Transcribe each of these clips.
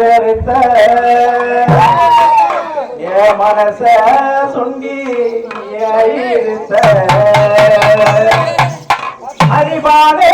வெறுத்த ஏ மனச சுண்டி இருத்த அறிவானே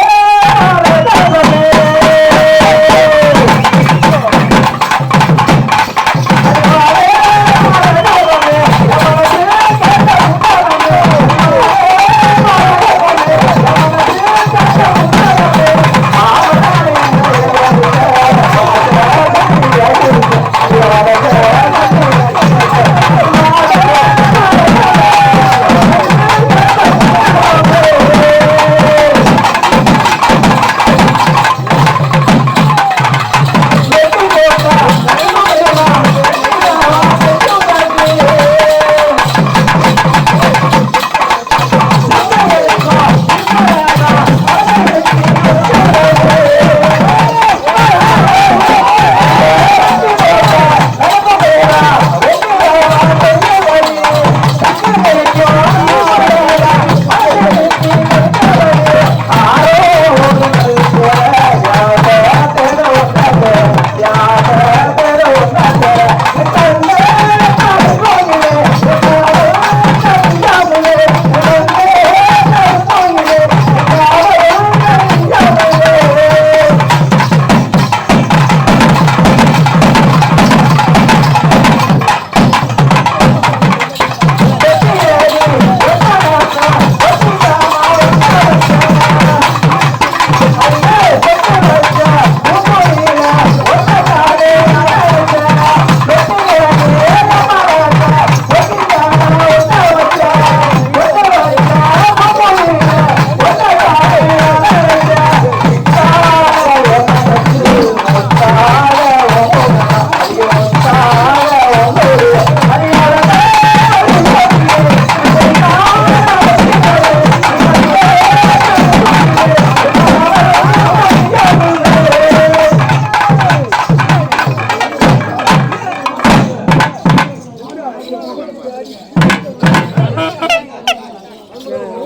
Thank you.